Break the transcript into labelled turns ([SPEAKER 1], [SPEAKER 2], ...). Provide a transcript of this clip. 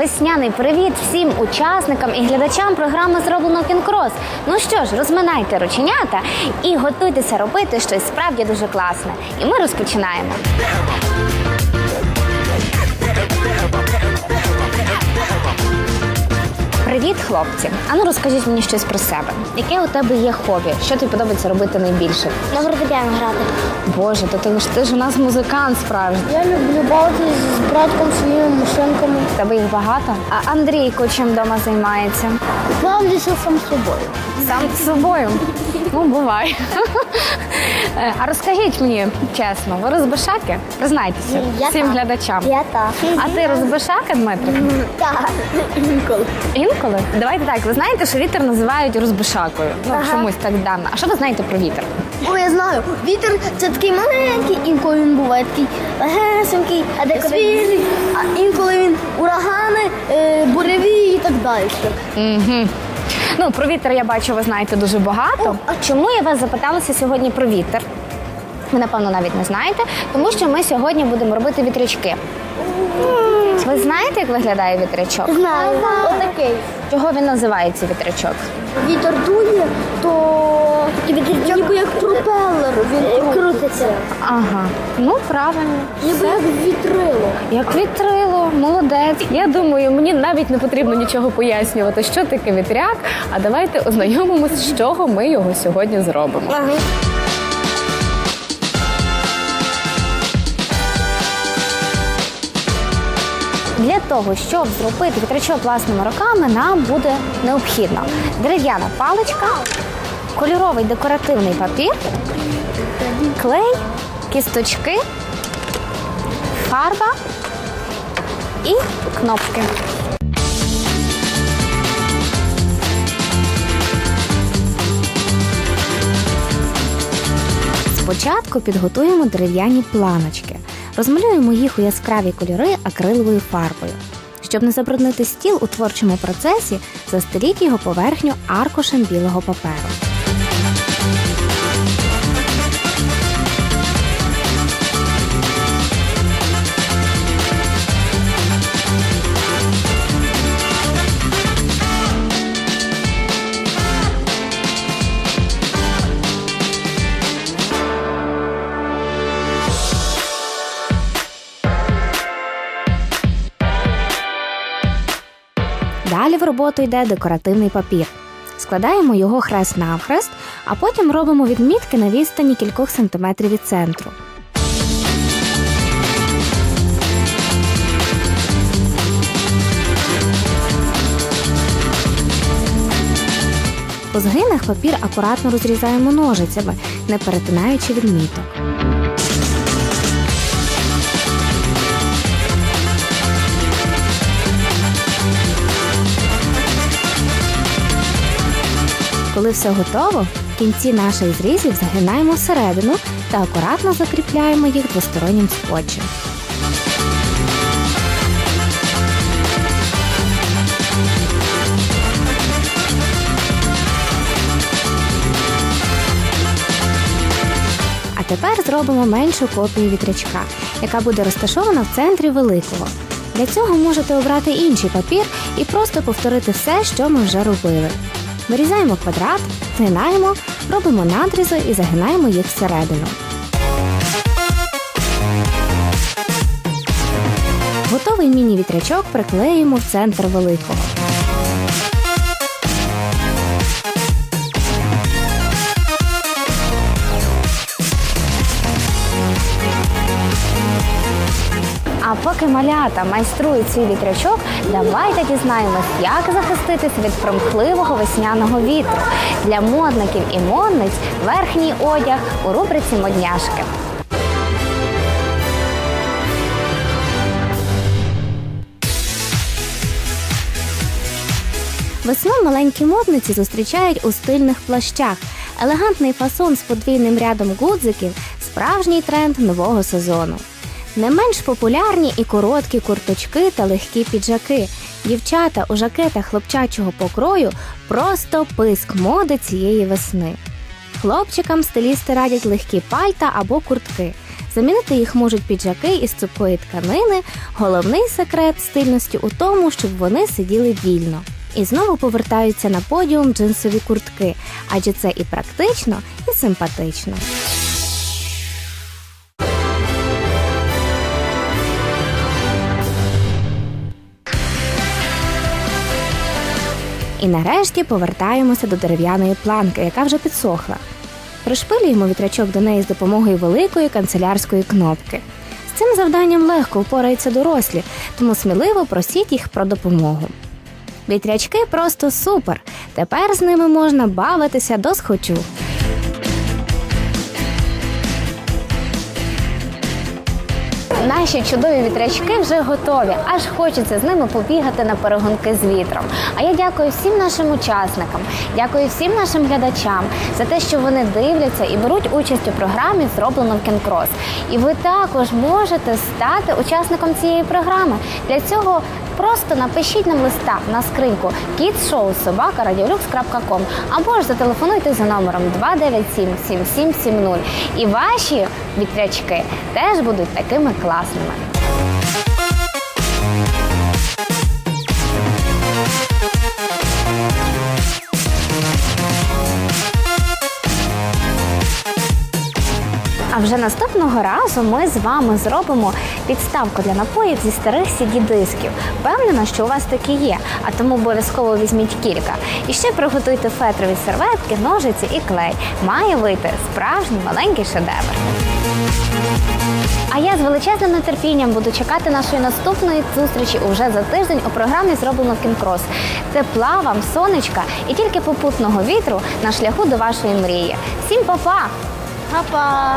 [SPEAKER 1] Весняний привіт всім учасникам і глядачам програми зроблено кінкрос. Ну що ж, розминайте рученята і готуйтеся робити щось справді дуже класне. І ми розпочинаємо. Хлопці! Ану розкажіть мені щось про себе. Яке у тебе є хобі? Що тобі подобається робити найбільше?
[SPEAKER 2] На фортепіано грати.
[SPEAKER 1] Боже, то ти ж ти ж у нас музикант справжній.
[SPEAKER 2] Я люблю бавитись з братком своїми машинками.
[SPEAKER 1] У Тебе їх багато? А Андрійко чим вдома займається?
[SPEAKER 2] Бавлюся сам з собою.
[SPEAKER 1] Сам з собою. Ну, буває. А розкажіть мені чесно, ви розбишаки? Признайтеся
[SPEAKER 2] Я
[SPEAKER 1] всім
[SPEAKER 2] так.
[SPEAKER 1] глядачам.
[SPEAKER 2] Я так.
[SPEAKER 1] А ти розбишака, Дмитрик?
[SPEAKER 2] Так, інколи.
[SPEAKER 1] Інколи? Давайте так, ви знаєте, що вітер називають розбишакою. Ну,
[SPEAKER 2] Ага.
[SPEAKER 1] чомусь так дано. А що ви знаєте про вітер?
[SPEAKER 2] О, я знаю. Вітер це такий маленький, інколи він буває такий легесенький, а деколи а інколи він урагани, е, буреві і так далі.
[SPEAKER 1] Угу. Ну, про вітер я бачу, ви знаєте дуже багато. А чому я вас запиталася сьогодні про вітер? Ви, напевно, навіть не знаєте, тому що ми сьогодні будемо робити вітрячки. Ви знаєте, як виглядає вітрячок?
[SPEAKER 2] Знаю. Отакий.
[SPEAKER 1] Чого він називається вітрячок?
[SPEAKER 2] Вітер дує, то вітрячок ніби як пропелер. Він крутиться.
[SPEAKER 1] Ага, ну правильно.
[SPEAKER 2] Ніби як вітрило.
[SPEAKER 1] Як вітрило, молодець. Я думаю, мені навіть не потрібно нічого пояснювати, що таке вітряк. А давайте ознайомимося, з чого ми його сьогодні зробимо.
[SPEAKER 2] Ага.
[SPEAKER 1] Для того, щоб зробити вітрячок власними руками, нам буде необхідно дерев'яна паличка, кольоровий декоративний папір, клей, кісточки, фарба і кнопки. Спочатку підготуємо дерев'яні планочки. Розмалюємо їх у яскраві кольори акриловою фарбою. Щоб не забруднити стіл у творчому процесі, застеліть його поверхню аркушем білого паперу. В роботу йде декоративний папір. Складаємо його хрест навхрест, а потім робимо відмітки на відстані кількох сантиметрів від центру. По згинах папір акуратно розрізаємо ножицями, не перетинаючи відміток. Коли все готово, в кінці наших зрізів загинаємо всередину та акуратно закріпляємо їх двостороннім скотчем. А тепер зробимо меншу копію вітрячка, яка буде розташована в центрі великого. Для цього можете обрати інший папір і просто повторити все, що ми вже робили. Вирізаємо квадрат, згинаємо, робимо надрізи і загинаємо їх всередину. Готовий міні-вітрячок приклеїмо в центр великого. А поки малята майструють свій вітрячок, давайте дізнаємось, як захиститися від примхливого весняного вітру. Для модників і модниць верхній одяг у рубриці Модняшки. Весну маленькі модниці зустрічають у стильних плащах. Елегантний фасон з подвійним рядом гудзиків справжній тренд нового сезону. Не менш популярні і короткі курточки та легкі піджаки. Дівчата у жакетах хлопчачого покрою просто писк моди цієї весни. Хлопчикам стилісти радять легкі пальта або куртки. Замінити їх можуть піджаки із цупкої тканини. Головний секрет стильності у тому, щоб вони сиділи вільно. І знову повертаються на подіум джинсові куртки, адже це і практично, і симпатично. І нарешті повертаємося до дерев'яної планки, яка вже підсохла. Пришпилюємо вітрячок до неї з допомогою великої канцелярської кнопки. З цим завданням легко впораються дорослі, тому сміливо просіть їх про допомогу. Вітрячки просто супер. Тепер з ними можна бавитися до схочу. Наші чудові вітрячки вже готові, аж хочеться з ними побігати на перегонки з вітром. А я дякую всім нашим учасникам, дякую всім нашим глядачам за те, що вони дивляться і беруть участь у програмі Зроблено в Кінкрос. І ви також можете стати учасником цієї програми. Для цього просто напишіть нам листа на скриньку kidshow.sobaka.radiolux.com або ж зателефонуйте за номером 297 7770. І ваші вітрячки теж будуть такими класними. Вже наступного разу ми з вами зробимо підставку для напоїв зі старих CD-дисків. Впевнена, що у вас такі є, а тому обов'язково візьміть кілька. І ще приготуйте фетрові серветки, ножиці і клей. Має вийти справжній маленький шедевр. А я з величезним нетерпінням буду чекати нашої наступної зустрічі уже за тиждень у програмі Зроблено Кінкрос. Тепла вам, сонечка і тільки попутного вітру на шляху до вашої мрії. Всім па-па!
[SPEAKER 2] 爸爸，